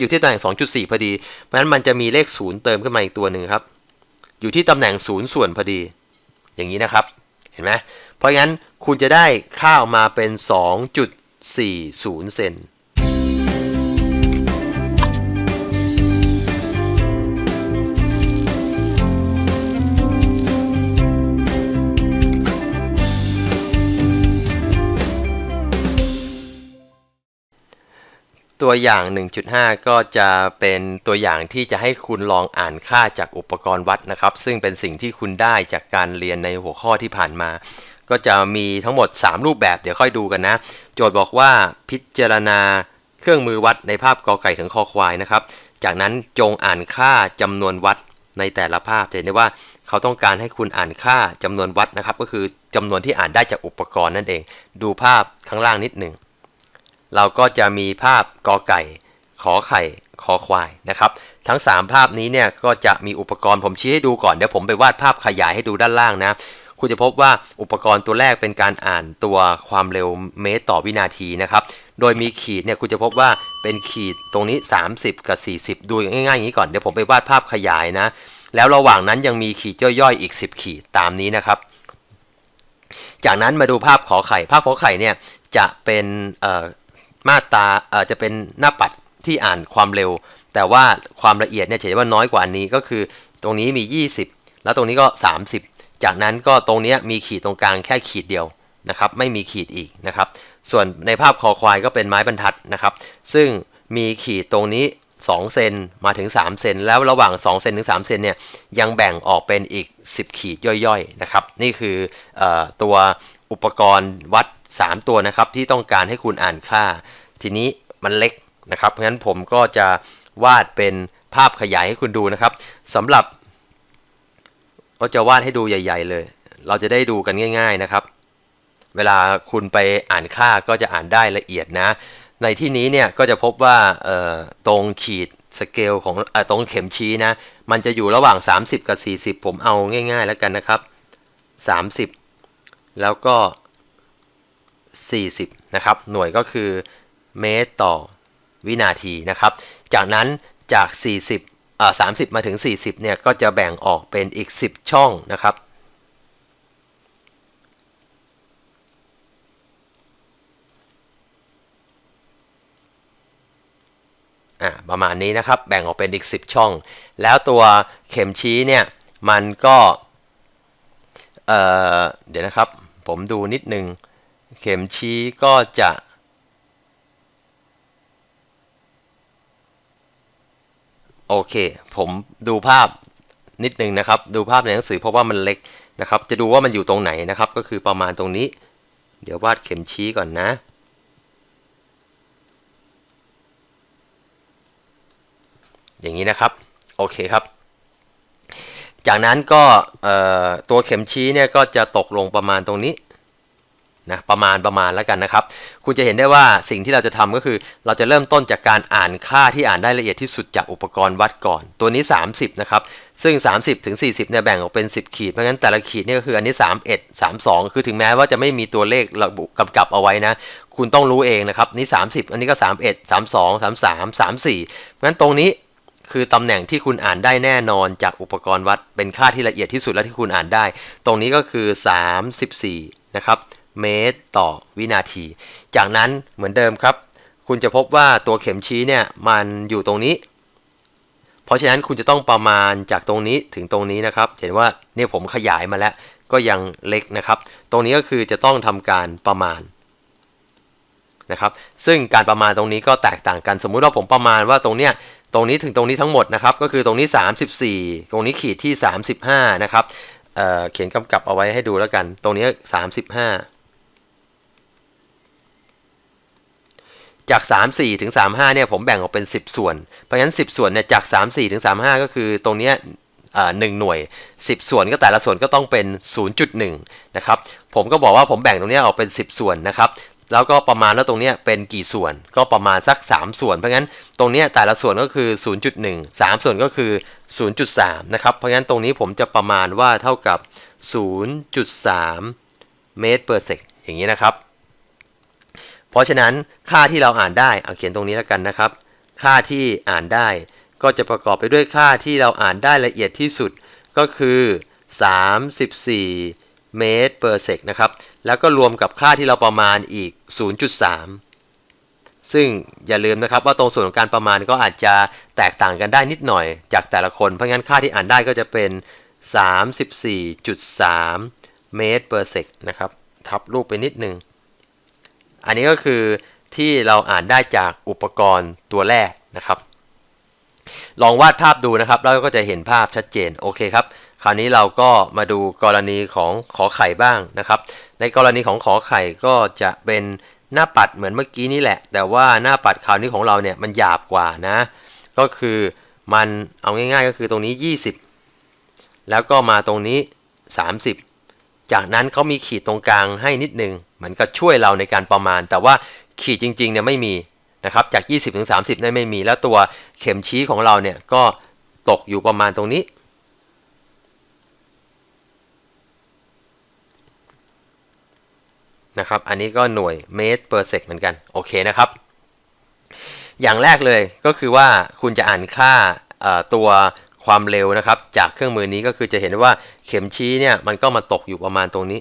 อยู่ที่ตำแหน่ง 2.4 พอดี เพราะฉะนั้นมันจะมีเลข 0 เติมขึ้นมาอีกตัวหนึ่งครับ อยู่ที่ตำแหน่ง 0 ส่วนพอดี อย่างนี้นะครับ เห็นไหมเพราะงั้นคุณจะได้ค่าออกมาเป็น 2.40 เซน ตัวอย่าง 1.5 ก็จะเป็นตัวอย่างที่จะให้คุณลองอ่านค่าจากอุปกรณ์วัดนะครับ ซึ่งเป็นสิ่งที่คุณได้จากการเรียนในหัวข้อที่ผ่านมา ก็จะมีทั้งหมด 3 รูปแบบเดี๋ยวค่อยดูกันนะ โจทย์บอกว่าพิจารณาเครื่องมือวัดในภาพกอไก่ถึงคอควายนะครับ จากนั้นจงอ่านค่าจำนวนวัดในแต่ละภาพจะเห็นได้ว่าเขาต้องการให้คุณอ่านค่าจำนวนวัดนะครับ ก็คือจำนวนที่อ่านได้จากอุปกรณ์นั่นเอง ดูภาพข้างล่างนิดหนึ่ง เราก็จะมีภาพกอไก่ ขอไข่คอควายนะครับ ทั้ง 3 ภาพนี้เนี่ยก็จะมีอุปกรณ์ผมชี้ให้ดูก่อนเดี๋ยวผมไปวาดภาพขยายให้ดูด้านล่างนะคุณจะพบว่าอุปกรณ์ตัวแรกเป็นการอ่านตัวความเร็วเมตรต่อวินาทีนะครับ โดยมีขีดเนี่ยคุณจะพบว่าเป็นขีดตรงนี้ 30 กับ 40 ดูง่ายๆอย่างนี้ก่อนเดี๋ยวผมไปวาดภาพขยายนะ แล้วระหว่างนั้นยังมีขีดย่อยๆอีก 10 ขีดตามนี้นะครับ จากนั้นมาดูภาพขอไข่ ภาพขอไข่เนี่ยจะเป็นเอ่อ มาตราอ่อจะเป็นหน้าปัดที่อ่านความเร็ว แต่ว่าความละเอียดเนี่ยจะเห็นว่าน้อยกว่านี้ก็คือ ตรงนี้มี 20 แล้วตรงนี้ก็ 30 จากนั้นก็ตรงนี้มีขีดตรงกลางแค่ขีดเดียวนะครับ ไม่มีขีดอีกนะครับ ส่วนในภาพคอควายก็เป็นไม้บรรทัดนะครับ ซึ่งมีขีดตรงนี้2เซนมาถึง 3 เซนแล้วระหว่าง 2 เซนถึง 3 เซนเนี่ยยังแบ่งออกเป็นอีก 10 ขีดย่อยๆนะครับ นี่คืออตัวอุปกรณ์วัด 3 ตัวนะครับที่ต้องการให้คุณอ่านค่า ทีนี้มันเล็กนะครับ เพราะฉะนั้นผมก็จะวาดเป็นภาพขยายให้คุณดูนะครับสำหรับก็จะวาดให้ดูใหญ่ ๆ เลย เราจะได้ดูกันง่าย ๆนะครับ เวลาคุณไปอ่านค่าก็จะอ่านได้ละเอียดนะ ในที่นี้เนี่ยก็จะพบว่าตรงขีดสเกลของอตรงเข็มชี้นะ มันจะอยู่ระหว่าง 30 กับ 40 ผมเอาง่าย ๆ แล้วกันนะครับ 30 แล้วก็ 40 นะครับ หน่วยก็คือเมตรต่อวินาทีนะครับ จากนั้นจาก 40อ่อ30 มาถึง 40 เนี่ย ก็จะแบ่งออกเป็นอีก 10 ช่องนะครับ ประมาณนี้นะครับ แบ่งออกเป็นอีก 10 ช่อง แล้วตัวเข็มชี้เนี่ย มันก็ เเดี๋ยวนะครับ ผมดูนิดนึง เข็มชี้ก็จะโอเค ผมดูภาพนิดนึงนะครับ ดูภาพในหนังสือเพราะว่ามันเล็กนะครับ จะดูว่ามันอยู่ตรงไหนนะครับ ก็คือประมาณตรงนี้ เดี๋ยววาดเข็มชี้ก่อนนะ อย่างนี้นะครับ โอเคครับ จากนั้นก็ตัวเข็มชี้เนี่ยก็จะตกลงประมาณตรงนี้ นะประมาณประมาณแล้วกันนะครับ คุณจะเห็นได้ว่าสิ่งที่เราจะทำก็คือ เราจะเริ่มต้นจากการอ่านค่าที่อ่านได้ละเอียดที่สุดจากอุปกรณ์วัดก่อน ตัวนี้ 30 นะครับ ซึ่ง 30ถึง40เนี่ยแบ่งออกเป็น 10 ขีด เพราะงั้นแต่ละขีดนี่ก็คืออันนี้ 31 32 คือถึงแม้ว่าจะไม่มีตัวเลขระบุกำกับเอาไว้นะ คุณต้องรู้เองนะครับนี่ 30 อันนี้ก็ 31 32 33 34เพราะงั้นตรงนี้คือตำแหน่งที่คุณอ่านได้แน่นอนจากอุปกรณ์วัดเป็นค่าที่ละเอียดที่สุดและที่คุณอ่านได้ ตรงนี้ก็คือ 34 นะครับ เมตรต่อวินาที จากนั้นเหมือนเดิมครับ คุณจะพบว่าตัวเข็มชี้เนี่ยมันอยู่ตรงนี้ เพราะฉะนั้นคุณจะต้องประมาณจากตรงนี้ถึงตรงนี้นะครับ เห็นว่าเนี่ยผมขยายมาแล้วก็ยังเล็กนะครับ ตรงนี้ก็คือจะต้องทำการประมาณนะครับ ซึ่งการประมาณตรงนี้ก็แตกต่างกัน สมมุติว่าผมประมาณว่าตรงเนี้ยตรงนี้ถึงตรงนี้ทั้งหมดนะครับ ก็คือตรงนี้ 34 ตรงนี้ขีดที่ 35 นะครับเเขียนกำกับเอาไว้ให้ดูแล้วกัน ตรงนี้ 35 จาก 34 ถึง 35 เนี่ยผมแบ่งออกเป็น 10 ส่วน เพราะฉะนั้น 10 ส่วนเนี่ยจาก 34 ถึง 35 ก็คือตรงเนี้ยหนึ่งหน่วย 10 ส่วนก็แต่ละส่วนก็ต้องเป็น 0.1 นะครับ ผมก็บอกว่าผมแบ่งตรงนี้ออกเป็น 10 ส่วนนะครับ แล้วก็ประมาณแล้วตรงนี้เป็นกี่ส่วน ก็ประมาณสัก 3 ส่วน เพราะงั้นตรงนี้แต่ละส่วนก็คือ 0.1 3 ส่วนก็คือ 0.3 นะครับ เพราะงั้นตรงนี้ผมจะประมาณว่าเท่ากับ 0.3 เมตรเปอร์เซกอย่างนี้นะครับ เพราะฉะนั้นค่าที่เราอ่านได้เอาเขียนตรงนี้แล้วกันนะครับ ค่าที่อ่านได้ก็จะประกอบไปด้วยค่าที่เราอ่านได้ละเอียดที่สุดก็คือ 34 เมตร per sec นะครับ แล้วก็รวมกับค่าที่เราประมาณอีก 0.3 ซึ่งอย่าลืมนะครับว่าตรงส่วนของการประมาณก็อาจจะแตกต่างกันได้นิดหน่อยจากแต่ละคน เพราะงั้นค่าที่อ่านได้ก็จะเป็น 34.3 เมตร per sec นะครับ ทับรูปไปนิดนึง อันนี้ก็คือที่เราอ่านได้จากอุปกรณ์ตัวแรกนะครับ ลองวาดภาพดูนะครับแล้วก็จะเห็นภาพชัดเจนโอเคครับคราวนี้เราก็มาดูกรณีของขอไข่บ้างนะครับ ในกรณีของขอไข่ก็จะเป็นหน้าปัดเหมือนเมื่อกี้นี่แหละ แต่ว่าหน้าปัดคราวนี้ของเราเนี่ยมันหยาบกว่านะ ก็คือมันเอาง่ายๆก็คือตรงนี้ 20 แล้วก็มาตรงนี้ 30 จากนั้นเขามีขีดตรงกลางให้นิดนึง มือนกับช่วยเราในการประมาณ แต่ว่าขีดจริงๆเนี่ยไม่มีนะครับจาก 20ถึง30เนี่ยไม่มี แล้วตัวเข็มชี้ของเราเนี่ยก็ตกอยู่ประมาณตรงนี้นะครับ อันนี้ก็หน่วยเมตร per sec เหมือนกัน โอเคนะครับ อย่างแรกเลยก็คือว่าคุณจะอ่านค่าตัวความเร็วนะครับ จากเครื่องมือนี้ก็คือจะเห็นว่าเข็มชี้เนี่ยมันก็มาตกอยู่ประมาณตรงนี้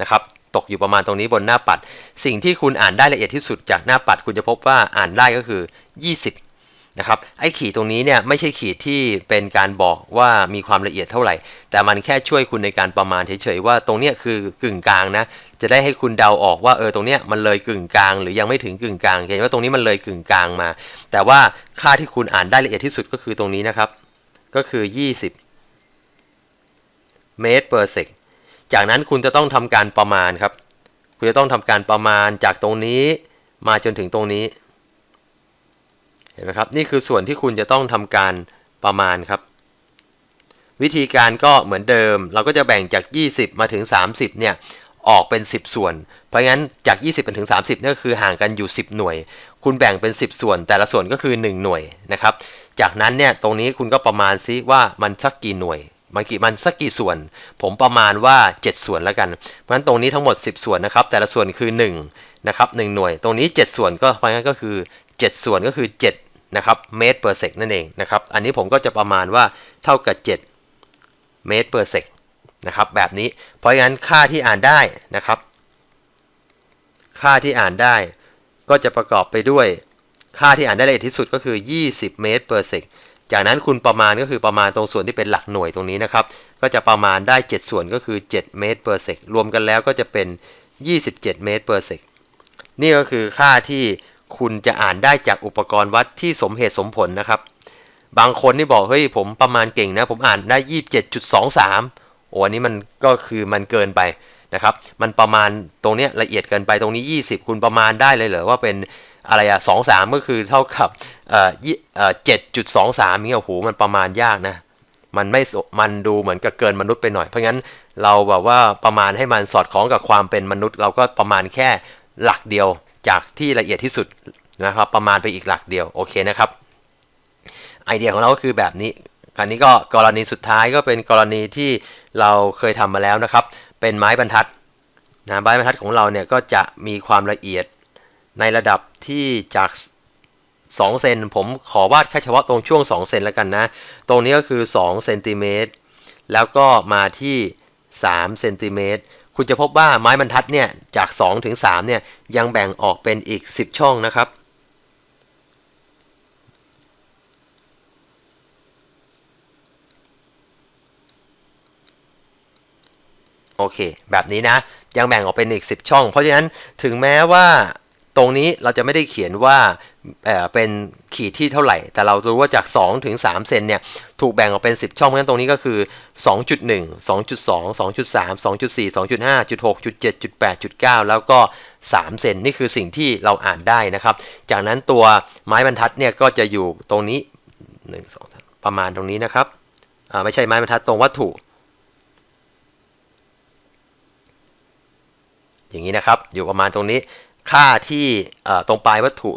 นะครับ ตกอยู่ประมาณตรงนี้บนหน้าปัด สิ่งที่คุณอ่านได้ละเอียดที่สุดจากหน้าปัด คุณจะพบว่าอ่านได้ก็คือ 20 นะครับ ไอ้ขีดตรงนี้เนี่ยไม่ใช่ขีดที่เป็นการบอกว่ามีความละเอียดเท่าไหร่ แต่มันแค่ช่วยคุณในการประมาณเฉยๆว่าตรงเนี้ยคือกึ่งกลางนะ จะได้ให้คุณเดาออกว่าเออตรงเนี้ยมันเลยกึ่งกลาง หรือยังไม่ถึงกึ่งกลาง เห็นว่าตรงนี้มันเลยกึ่งกลางมา แต่ว่าค่าที่คุณอ่านได้ละเอียดที่สุดก็คือตรงนี้นะครับ ก็คือ 20 เมตร per sec จากนั้นคุณจะต้องทำการประมาณครับ คุณจะต้องทำการประมาณจากตรงนี้มาจนถึงตรงนี้ เห็นไหมครับ นี่คือส่วนที่คุณจะต้องทำการประมาณครับ วิธีการก็เหมือนเดิม เราก็จะแบ่งจาก 20 มาถึง 30 เนี่ย ออกเป็น 10 ส่วน เพราะงั้นจาก 20เป็นถึง 30นี่ก็คือห่างกันอยู่ 10 หน่วย คุณแบ่งเป็น 10 ส่วน แต่ละส่วนก็คือ 1 หน่วยนะครับ จากนั้นเนี่ยตรงนี้คุณก็ประมาณซิว่ามันสักกี่หน่วย มันกี่มันสักกี่ส่วน ผมประมาณว่า 7 ส่วนแล้วกัน เพราะฉะนั้นตรงนี้ทั้งหมด 10 ส่วนนะครับ แต่ละส่วนคือ1นะครับ1หน่วย ตรงนี้ 7 ส่วนก็เพราะงั้นก็คือ 7 ส่วนก็คือ7นะครับเมตร per sec นั่นเองนะครับ อันนี้ผมก็จะประมาณว่าเท่ากับ 7 เมตร per sec นะครับแบบนี้ เพราะงั้นค่าที่อ่านได้นะครับ ค่าที่อ่านได้ ก็จะประกอบไปด้วย ค่าที่อ่านได้ละเอียดที่สุดก็คือ 20 เมตร per sec จากนั้นคุณประมาณก็คือประมาณตรงส่วนที่เป็นหลักหน่วยตรงนี้นะครับ ก็จะประมาณได้ 7 ส่วนก็คือ 7 เมตร per sec รวมกันแล้วก็จะเป็น 27 เมตร per sec นี่ก็คือค่าที่คุณจะอ่านได้จากอุปกรณ์วัดที่สมเหตุสมผลนะครับ บางคนนี่บอกเฮ้ยผมประมาณเก่งนะ ผมอ่านได้ 27.23 โอ้อันนี้มันก็คือมันเกินไปนะครับ มันประมาณตรงเนี้ยละเอียดเกินไปตรงนี้ 20 คุณประมาณได้เลยเหรอว่าเป็น อะไรอะ23ก็คือเท่ากับเอ่อยี่เอ่อ7.23นี่โอ้โหมันประมาณยากนะ มันไม่มันดูเหมือนกับเกินมนุษย์ไปหน่อย เพราะงั้นเราแบบว่าประมาณให้มันสอดคล้องกับความเป็นมนุษย์ เราก็ประมาณแค่หลักเดียวจากที่ละเอียดที่สุดนะครับ ประมาณไปอีกหลักเดียวโอเคนะครับ ไอเดียของเราก็คือแบบนี้คราวนี้ก็กรณีสุดท้ายก็เป็นกรณีที่เราเคยทำมาแล้วนะครับ เป็นไม้บรรทัดนะไม้บรรทัดของเราเนี่ยก็จะมีความละเอียด ในระดับที่จาก2เซนผมขอวาดแค่เฉพาะตรงช่วง 2 เซนแล้วกันนะ ตรงนี้ก็คือ2เซนติเมตรแล้วก็มาที่3เซนติเมตรคุณจะพบว่าไม้บรรทัดเนี่ยจาก2ถึง3เนี่ยยังแบ่งออกเป็นอีก 10 ช่องนะครับ โอเค แบบนี้นะยังแบ่งออกเป็นอีก 10 ช่อง เพราะฉะนั้นถึงแม้ว่า ตรงนี้เราจะไม่ได้เขียนว่าเเป็นขีดที่เท่าไหร่ แต่เรารู้ว่าจาก 2 ถึง 3 เซนเนี่ย ถูกแบ่งออกเป็น 10 ช่อง เพราะฉะนั้นตรงนี้ก็คือ 2.1 2.2 2.3 2.4 2.5 6 7 8 9 แล้วก็ 3 เซนนี่คือสิ่งที่เราอ่านได้นะครับ จากนั้นตัวไม้บรรทัดเนี่ยก็จะอยู่ตรงนี้ 1 2 3ประมาณตรงนี้นะครับ ไม่ใช่ไม้บรรทัดตรงวัตถุ อย่างนี้นะครับ อยู่ประมาณตรงนี้ ค่าที่ตรงปลายวัตถุ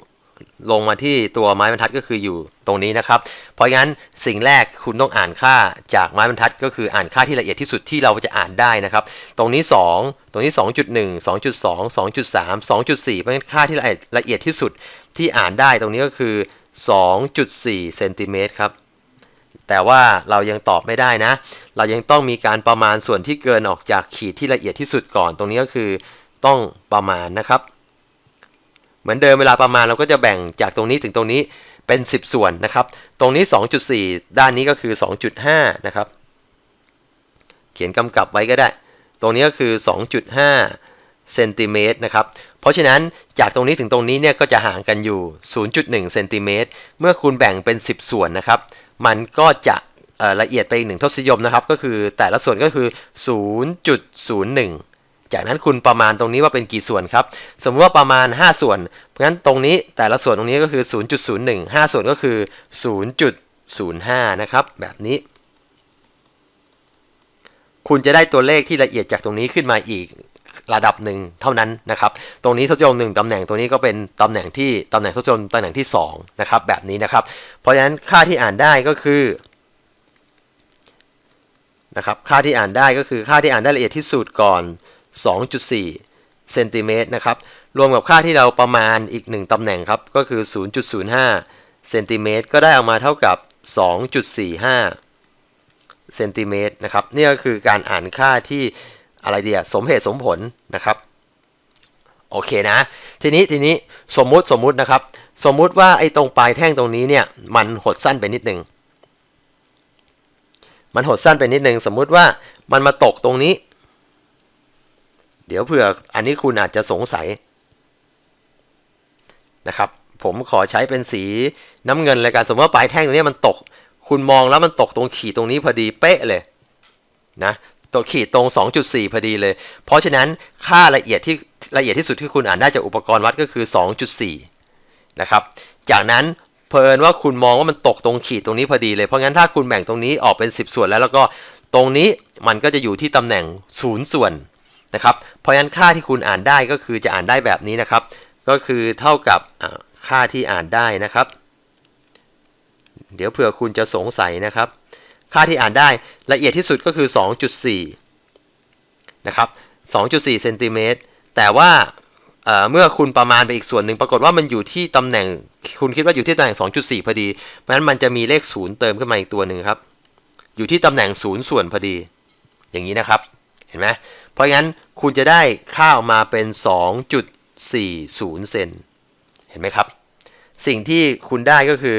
ลงมาที่ตัวไม้บรรทัดก็คืออยู่ตรงนี้นะครับ เพราะงั้นสิ่งแรกคุณต้องอ่านค่าจากไม้บรรทัด ก็คืออ่านค่าที่ละเอียดที่สุดที่เราจะอ่านได้นะครับ ตรงนี้ 2 ตรงนี้ 2.1 2.2 2.3 2.4 เพราะงั้นค่าที่ละเอียดละเอียดที่สุดที่อ่านได้ตรงนี้ก็คือ 2.4 เซนติเมตรครับ แต่ว่าเรายังตอบไม่ได้นะ เรายังต้องมีการประมาณส่วนที่เกินออกจากขีดที่ละเอียดที่สุดก่อน ตรงนี้ก็คือต้องประมาณนะครับ เหมือนเดิมเวลาประมาณเราก็จะแบ่งจากตรงนี้ถึงตรงนี้เป็น 10 ส่วนนะครับ ตรงนี้ 2.4 ด้านนี้ก็คือ 2.5 นะครับ เขียนกำกับไว้ก็ได้ ตรงนี้ก็คือ 2.5 เซนติเมตรนะครับ เพราะฉะนั้นจากตรงนี้ถึงตรงนี้เนี่ยก็จะห่างกันอยู่ 0.1 เซนติเมตร เมื่อคุณแบ่งเป็น 10 ส่วนนะครับ มันก็จะละเอียดไปอีกหนึ่งทศนิยมนะครับ ก็คือแต่ละส่วนก็คือ 0.01 จากนั้นคุณประมาณตรงนี้ว่าเป็นกี่ส่วนครับ สมมติว่าประมาณ 5 ส่วน เพราะฉะนั้นตรงนี้แต่ละส่วนตรงนี้ก็คือ 0.01 5 ส่วนก็คือ 0.05 นะครับ แบบนี้ คุณจะได้ตัวเลขที่ละเอียดจากตรงนี้ขึ้นมาอีกระดับหนึ่งเท่านั้นนะครับ ตรงนี้ทศนิยมหนึ่งตำแหน่งตรงนี้ก็เป็นตำแหน่งที่ตำแหน่งทศนิยมตำแหน่งที่2นะครับแบบนี้นะครับ เพราะฉะนั้นค่าที่อ่านได้ก็คือนะครับค่าที่อ่านได้ก็คือค่าที่อ่านได้ละเอียดที่สุดก่อน 2.4เซนติเมตรนะครับ รวมกับค่าที่เราประมาณอีก 1ตำแหน่งครับ ก็คือ 0.05เซนติเมตรก็ได้ออกมาเท่ากับ 2.45เซนติเมตรนะครับนี่ก็คือการอ่านค่าที่อะไรเดียสมเหตุสมผลนะครับโอเคนะ ทีนี้ทีนี้สมมุติสมมุตินะครับ สมมุติว่าไอ้ตรงปลายแท่งตรงนี้เนี่ยมันหดสั้นไปนิดนึงมันหดสั้นไปนิดนึงสมมุติว่ามันมาตกตรงนี้ ดี๋ยวเผื่ออันนี้คุณอาจจะสงสัยนะครับ ผมขอใช้เป็นสีน้ำเงินเลยกันสมมติว่าปลายแท่งตรงนี้มันตก คุณมองแล้วมันตกตรงขีดตรงนี้พอดีเป๊ะเลยนะตัวขีดตรง 2.4 พอดีเลย เพราะฉะนั้นค่าละเอียดที่ละเอียดที่สุดที่คุณอ่านได้จากอุปกรณ์วัดก็คือ 2.4 นะครับ จากนั้นเพลินว่าคุณมองว่ามันตกตรงขีดตรงนี้พอดีเลย เพราะงั้นถ้าคุณแบ่งตรงนี้ออกเป็น 10 ส่วนแล้วแล้วก็ตรงนี้มันก็จะอยู่ที่ตำแหน่ง0ส่วน นะครับเพราะงั้นค่าที่คุณอ่านได้ก็คือจะอ่านได้แบบนี้นะครับ ก็คือเท่ากับค่าที่อ่านได้นะครับ เดี๋ยวเผื่อคุณจะสงสัยนะครับ ค่าที่อ่านได้ละเอียดที่สุดก็คือ 2.4 นะครับ 2.4เซนติเมตรแต่ว่าเมื่อคุณประมาณไปอีกส่วนหนึ่งปรากฏว่ามันอยู่ที่ตำแหน่ง คุณคิดว่าอยู่ที่ตำแหน่ง 2.4 พอดี เพราะฉะนั้นมันจะมีเลข0เติมขึ้นมาอีกตัวหนึ่งครับ อยู่ที่ตำแหน่ง0ส่วนพอดี อย่างนี้นะครับ เห็นไหมเพราะงั้น คุณจะได้ค่าออกมาเป็น 2.40 เซน เห็นไหมครับ สิ่งที่คุณได้ก็คือ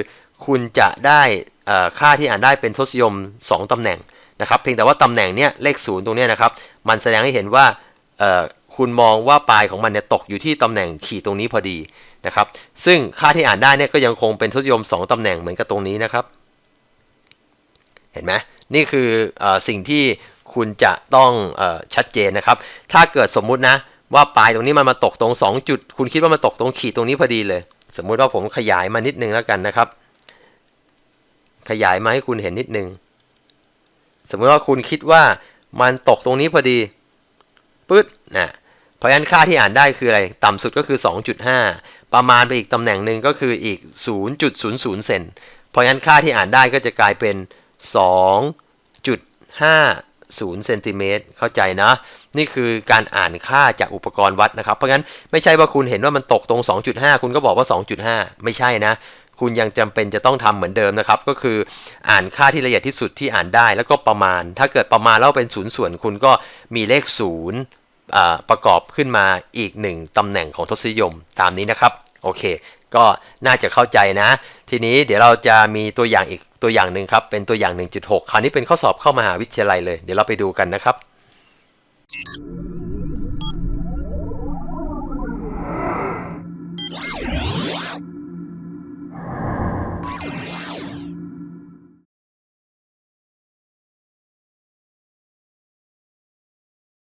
คุณจะได้ค่าที่อ่านได้เป็นทศยม 2 ตำแหน่งนะครับ เพียงแต่ว่าตำแหน่งเนี้ยเลขศูนย์ตรงเนี้ยนะครับ มันแสดงให้เห็นว่าคุณมองว่าปลายของมันเนี่ยตกอยู่ที่ตำแหน่งขีดตรงนี้พอดีนะครับ ซึ่งค่าที่อ่านได้เนี่ยก็ยังคงเป็นทศยม 2 ตำแหน่งเหมือนกับตรงนี้นะครับ เห็นไหมนี่คืออสิ่งที่ คุณจะต้องอชัดเจนนะครับ ถ้าเกิดสมมุตินะ ว่าปลายตรงนี้มันมาตกตรง 2 จุด คุณคิดว่ามันตกตรงขีดตรงนี้พอดีเลย สมมุติว่าผมขยายมานิดนึงแล้วกันนะครับ ขยายมาให้คุณเห็นนิดนึง สมมติว่าคุณคิดว่ามันตกตรงนี้พอดีปึ๊ดนะเพราะฉะนั้นค่าที่อ่านได้คืออะไร ต่ำสุดก็คือ 2.5 ประมาณไปอีกตำแหน่งหนึ่งก็คืออีก 0.00 เซนเพราะฉะนั้นค่าที่อ่านได้ก็จะกลายเป็น 0เซนติเมตรเข้าใจนะ นี่คือการอ่านค่าจากอุปกรณ์วัดนะครับ เพราะงั้นไม่ใช่ว่าคุณเห็นว่ามันตกตรง 2.5 คุณก็บอกว่า 2.5 ไม่ใช่นะคุณยังจำเป็นจะต้องทำเหมือนเดิมนะครับ ก็คืออ่านค่าที่ละเอียดที่สุดที่อ่านได้แล้วก็ประมาณ ถ้าเกิดประมาณแล้วเป็นศูนย์ส่วนคุณก็มีเลขศูนย์ประกอบขึ้นมาอีกหนึ่งตำแหน่งของทศนิยมตามนี้นะครับ โอเค ก็น่าจะเข้าใจนะ ทีนี้เดี๋ยวเราจะมีตัวอย่างอีก ตัวอย่างหนึ่งครับ เป็นตัวอย่าง 1.6 คราวนี้เป็นข้อสอบเข้ามหาวิทยาลัยเลย เดี๋ยวเราไปดูกันนะครับ